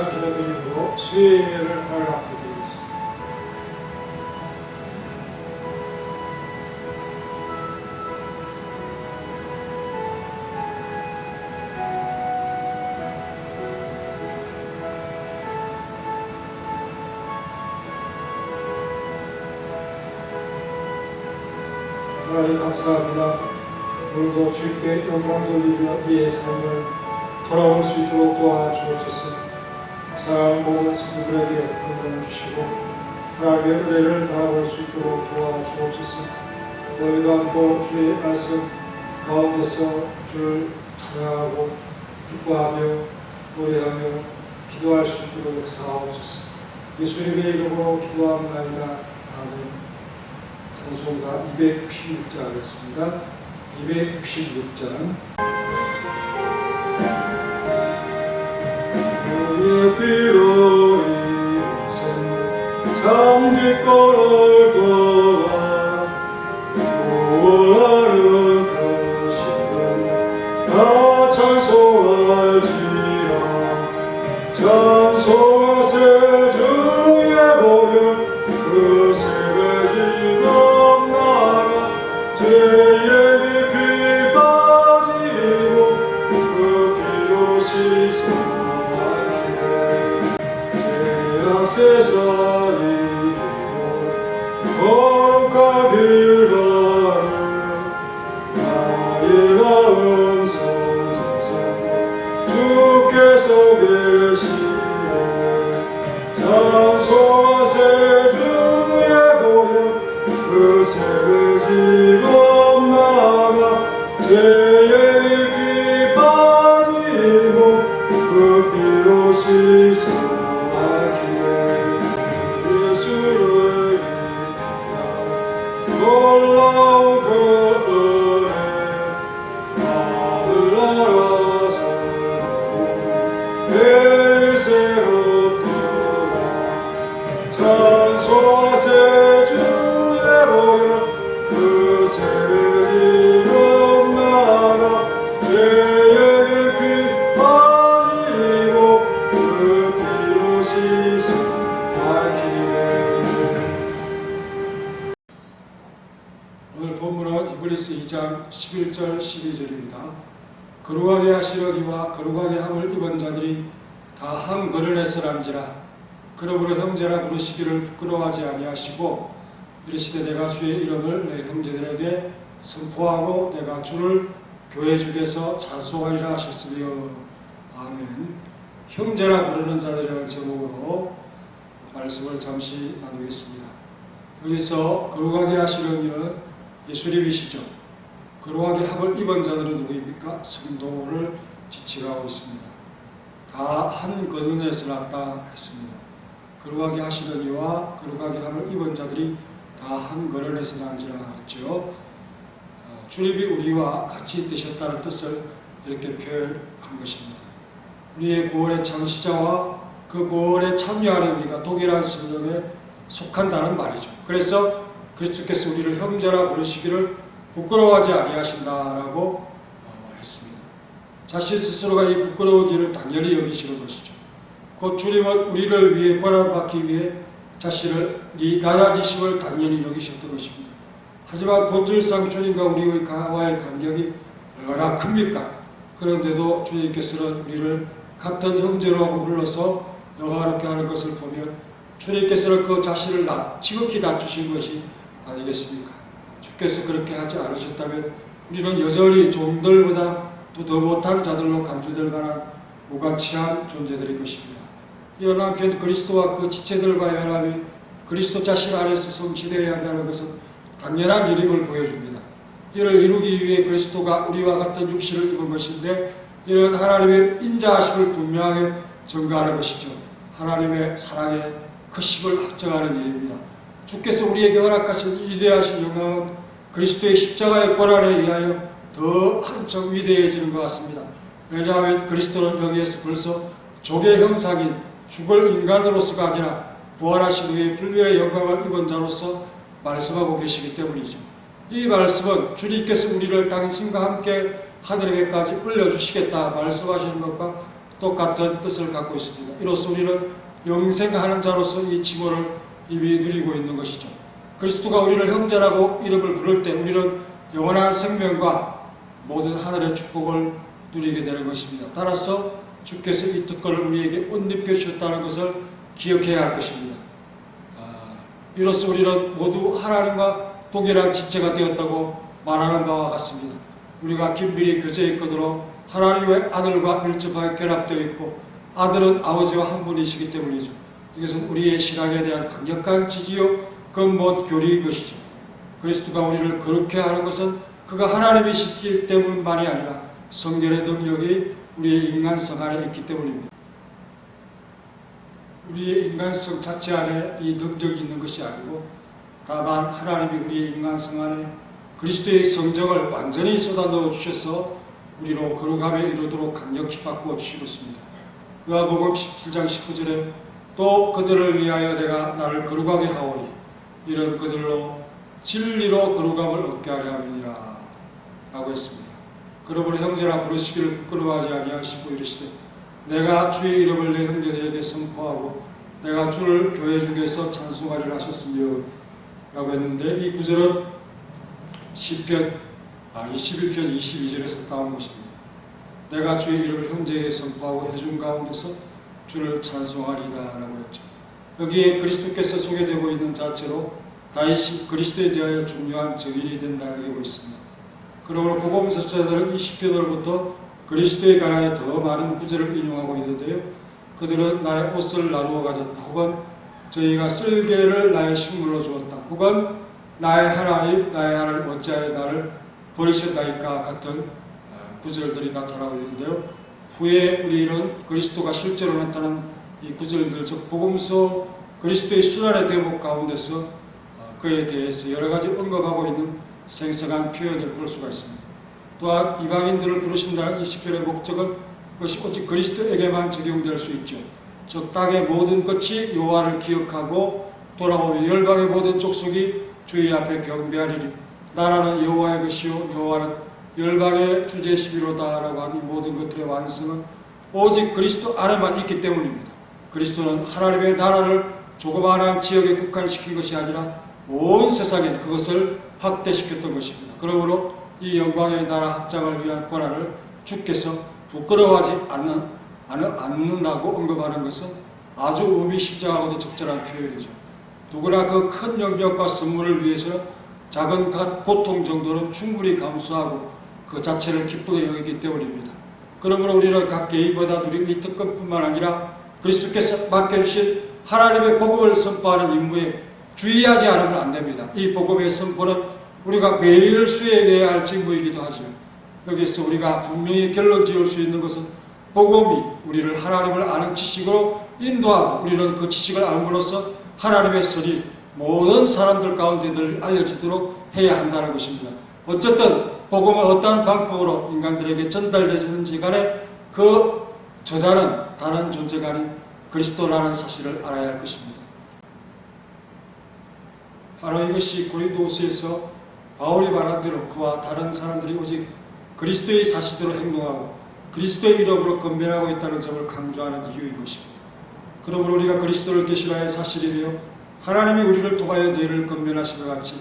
감사 기도드림으로 수의 예배를 하나님 앞에 드리겠습니다. 하나님 감사합니다. 오늘도 주께 영광 돌리며 이의 삶을 돌아올 수 있도록 도와주옵소서. 사랑하는 모든 성도들에게 건강을 주시고 하나님의 은혜를 바라볼 수 있도록 도와주옵소서. 오늘 밤도 주의 말씀 가운데서 주를 찬양하고 기뻐하며 노래하며 기도할 수 있도록 역사하옵소서. 예수님의 이름으로 기도합니다. 아멘. 찬송가 266장 하겠습니다. 266장 피로 인생 거를 떠나 구원하는 그 신분 다 찬송할지 본문은 이블리스 2장 11절 12절입니다. 거룩하게 하시려니와 거룩하게 함을 입은 자들이 다한 거론에서란지라 그러므로 형제라 부르시기를 부끄러워하지 아니하시고 이르시되 내가 주의 이름을 내 형제들에게 선포하고 내가 주를 교회 중에서 찬송하리라 하셨으며 아멘 형제라 부르는 자들이라는 제목으로 말씀을 잠시 나누겠습니다. 여기서 거룩하게 하시는 이는 예수님이시죠. 거룩하게 합을 입은 자들은 누구입니까? 성도를 지칭하고 있습니다. 다 한 거듭에서 났다 했습니다. 거룩하게 하시는 이와 거룩하게 함을 입은 자들이 다 한 거듭에서 난지라 했죠. 어, 주님이 우리와 같이 되셨다는 뜻을 이렇게 표현한 것입니다. 우리의 구원의 창시자와 그 구원에 참여하는 우리가 동일한 성령에 속한다는 말이죠. 그래서 그리스도께서 우리를 형제라 부르시기를 부끄러워하지 아니하신다라고 어, 했습니다. 자신 스스로가 이 부끄러운 일을 당연히 여기시는 것이죠. 곧 주님은 우리를 위해 권한받기 위해 자신을 이 낮아지심을 당연히 여기셨던 것입니다. 하지만 본질상 주님과 우리의 가와의 간격이 얼마나 큽니까? 그런데도 주님께서는 우리를 같은 형제라고 불러서 영화롭게 하는 것을 보면 주님께서는 그 자신을 낮, 지극히 낮추신 것이 아니겠습니까? 주께서 그렇게 하지 않으셨다면 우리는 여전히 종들보다 또 더 못한 자들로 간주될 만한 무가치한 존재들일 것입니다. 이 연합편 그리스도와 그 지체들과 연합이 그리스도 자신 안에서 성취되어야 한다는 것은 당연한 일임을 보여줍니다. 이를 이루기 위해 그리스도가 우리와 같은 육신을 입은 것인데 이는 하나님의 인자하심을 분명하게 증거하는 것이죠. 하나님의 사랑의 크심을 확정하는 일입니다. 주께서 우리에게 허락하신 위대하신 영광은 그리스도의 십자가의 권한에 의하여 더 한층 위대해지는 것 같습니다. 왜냐하면 그리스도는 여기에서 벌써 족의 형상인 죽을 인간으로서가 아니라 부활하신 후에 불멸의 영광을 입은 자로서 말씀하고 계시기 때문이죠. 이 말씀은 주님께서 우리를 당신과 함께 하늘에게까지 올려주시겠다 말씀하시는 것과 똑같은 뜻을 갖고 있습니다. 이로써 우리는 영생하는 자로서 이 칭호 를 이미 누리고 있는 것이죠. 그리스도가 우리를 형제라고 이름을 부를 때 우리는 영원한 생명과 모든 하늘의 축복을 누리게 되는 것입니다. 따라서 주께서 이 특권을 우리에게 옷 입혀 주셨다는 것을 기억해야 할 것입니다. 아, 이로써 우리는 모두 하나님과 동일한 지체가 되었다고 말하는 바와 같습니다. 우리가 긴밀히 교제에 있거든요 하나님의 아들과 밀접하게 결합되어 있고 아들은 아버지와 한 분이시기 때문이죠. 이것은 우리의 신앙에 대한 강력한 지지요 근본 교리인 것이죠. 그리스도가 우리를 그렇게 하는 것은 그가 하나님이시기 때문만이 아니라 성결의 능력이 우리의 인간성 안에 있기 때문입니다. 우리의 인간성 자체 안에 이 능력이 있는 것이 아니고 다만 하나님이 우리의 인간성 안에 그리스도의 성정을 완전히 쏟아 넣어 주셔서 우리로 거룩함에 이르도록 강력히 바꾸어 주시고 있습니다. 요한복음 17장 19절에 또 그들을 위하여 내가 나를 거룩하게 하오니 이런 그들로 진리로 거룩함을 얻게 하려 함이니라 라고 했습니다. 그러므로 형제라 부르시기를 부끄러워하지 아니하시고 이르시되 내가 주의 이름을 내 형제들에게 선포하고 내가 주를 교회 중에서 찬송하리라 하셨으며 라고 했는데 이 구절은 시편 아, 21편 22절에서 따온 것입니다. 내가 주의 이름을 형제에게 선포하고 해준 가운데서 주를 찬송하리다 라고 했죠. 여기에 그리스도께서 소개되고 있는 자체로 다윗이 그리스도에 대하여 중요한 증인이 된다 여기고 있습니다. 그러므로 복음서 저자들은 이 시편으로부터 그리스도에 관하여 더 많은 구절을 인용하고 있는데요. 그들은 나의 옷을 나누어 가졌다. 혹은 저희가 쓸개를 나의 식물로 주었다. 혹은 나의 하나님, 나의 하나님 어찌하여 나를 버리셨나이까 같은 어, 구절들이 나타나고 있는데요. 후에 우리는 그리스도가 실제로 나타난 이 구절들, 즉 복음서 그리스도의 순환의 대목 가운데서 어, 그에 대해서 여러 가지 언급하고 있는 생생한 표현을 볼 수가 있습니다. 또한 이방인들을 부르신다는 이 시편의 목적은 그것이 오직 그리스도에게만 적용될 수 있죠. 즉 땅의 모든 것이 여호와를 기억하고 돌아오며 열방의 모든 족속이 주의 앞에 경배하리니 나라는 여호와의 것이요 여호와는 열방의 주제시비로다라고 하는 이 모든 것들의 완성은 오직 그리스도 안에만 있기 때문입니다. 그리스도는 하나님의 나라를 조그마한 지역에 국한시킨 것이 아니라 온 세상에 그것을 확대시켰던 것입니다. 그러므로 이 영광의 나라 확장을 위한 권한을 주께서 부끄러워하지 않는, 않는다고 언급하는 것은 아주 의미심장하고도 적절한 표현이죠. 누구나 그 큰 영역과 선물을 위해서 작은 고통 정도는 충분히 감수하고 그 자체를 기쁘게 여기기 때문입니다. 그러므로 우리는 각 개인보다 누린 이 특권뿐만 아니라 그리스도께서 맡겨주신 하나님의 복음을 선포하는 임무에 주의하지 않으면 안 됩니다. 이 복음의 선포는 우리가 매일 수행해야 할 직무이기도 하죠. 여기서 우리가 분명히 결론 지을 수 있는 것은 복음이 우리를 하나님을 아는 지식으로 인도하고 우리는 그 지식을 알므로써 하나님의 설이 모든 사람들 가운데 늘 알려지도록 해야 한다는 것입니다. 어쨌든 복음은 어떠한 방법으로 인간들에게 전달되는지 간에 그 저자는 다른 존재가 아닌 그리스도라는 사실을 알아야 할 것입니다. 바로 이것이 고린도후서에서 바울이 말한 대로 그와 다른 사람들이 오직 그리스도의 사실대로 행동하고 그리스도의 이름으로 건면하고 있다는 점을 강조하는 이유인 것입니다. 그러므로 우리가 그리스도를 계시라의 사실이 되어 하나님이 우리를 통하여 너희를 건면하신 것 같이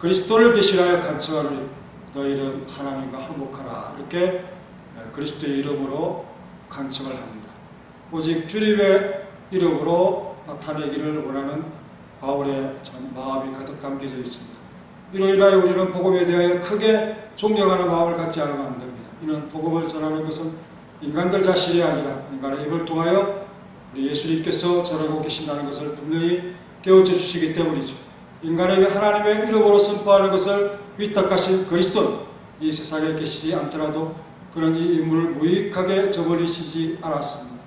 그리스도를 계시라여 간청하노니 너희는 하나님과 화목하라 이렇게 그리스도의 이름으로 간청을 합니다. 오직 주님의 이름으로 나타내기를 원하는 바울의 참 마음이 가득 담겨져 있습니다. 이로 인하여 우리는 복음에 대하여 크게 존경하는 마음을 갖지 않으면 안 됩니다. 이는 복음을 전하는 것은 인간들 자신이 아니라 인간의 입을 통하여 우리 예수님께서 전하고 계신다는 것을 분명히 깨우쳐 주시기 때문이죠. 인간에게 하나님의 이름으로 선포하는 것을 위탁하신 그리스도는 이 세상에 계시지 않더라도 그런 이 인물을 무익하게 저버리시지 않았습니다.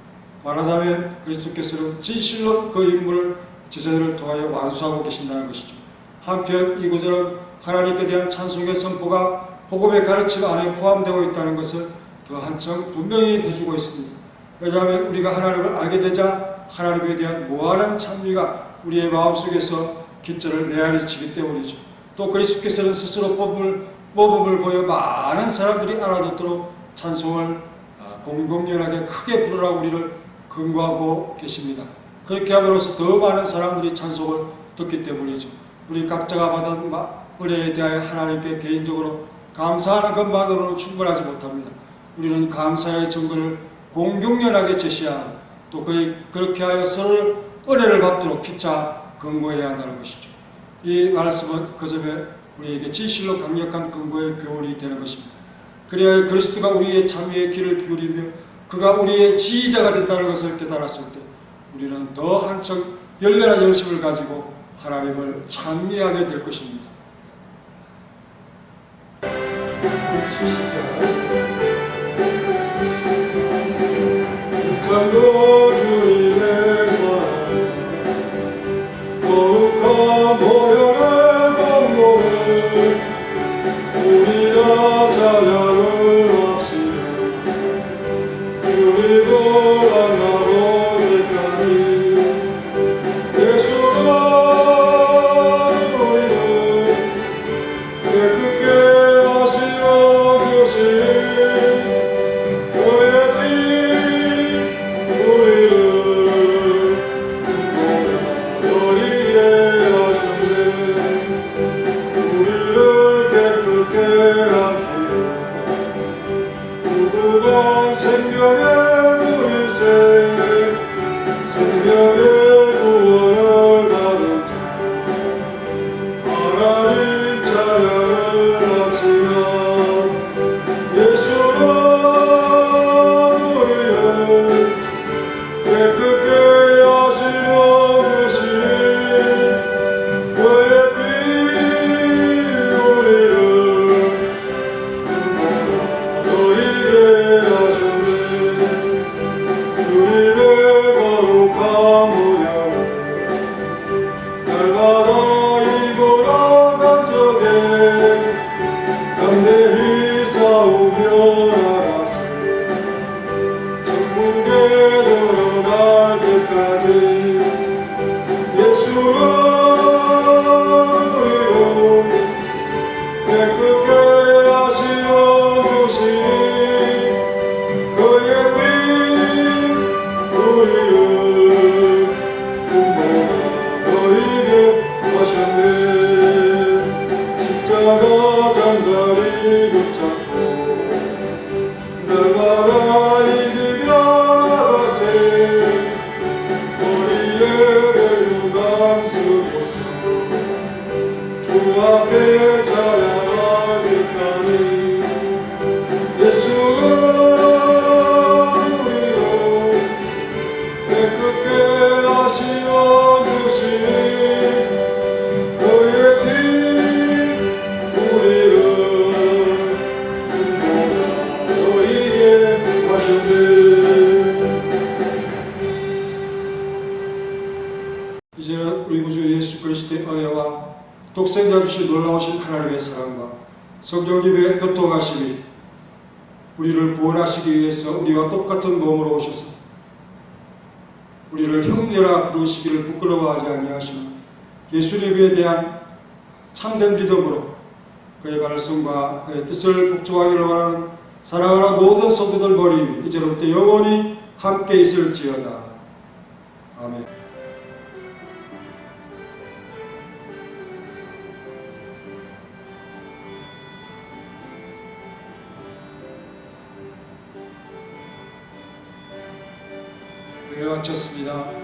말하자면 그리스도께서는 진실로 그 인물을 지세를 통하여 완수하고 계신다는 것이죠. 한편 이 구절은 하나님께 대한 찬송의 선포가 복음의 가르침 안에 포함되고 있다는 것을 더 한층 분명히 해주고 있습니다. 왜냐하면 우리가 하나님을 알게 되자 하나님에 대한 무한한 찬미가 우리의 마음속에서 기절을 메아리 치기 때문이죠. 또 그리스도께서는 스스로 뽑을 모범을 보여 많은 사람들이 알아듣도록 찬송을 공공연하게 크게 부르라고 우리를 근거하고 계십니다. 그렇게 함으로써 더 많은 사람들이 찬송을 듣기 때문이죠. 우리 각자가 받은 마- 은혜에 대하여 하나님께 개인적으로 감사하는 것만으로는 충분하지 못합니다. 우리는 감사의 증거를 공공연하게 제시하고 또 그, 그렇게 하여 서로 은혜를 받도록 피차 근거해야 한다는 것이죠. 이 말씀은 그 점에 우리에게 진실로 강력한 근거의 교훈이 되는 것입니다. 그래야 그리스도가 우리의 참여의 길을 기울이며 그가 우리의 지휘자가 된다는 것을 깨달았을 때 우리는 더 한층 열렬한 열심을 가지고 하나님을 찬미하게 될 것입니다. 270절 주님 독생자 주신 놀라우신 하나님의 사랑과 성령님의 교통하심이 우리를 구원하시기 위해서 우리와 똑같은 몸으로 오셔서 우리를 형제라 부르시기를 부끄러워하지 아니하시는 예수님에 대한 참된 믿음으로 그의 말씀과 그의 뜻을 복종하기를 원하는 사랑하는 모든 성도들 머리 위 이제로부터 영원히 함께 있을지어다. 아멘. 마쳤습니다.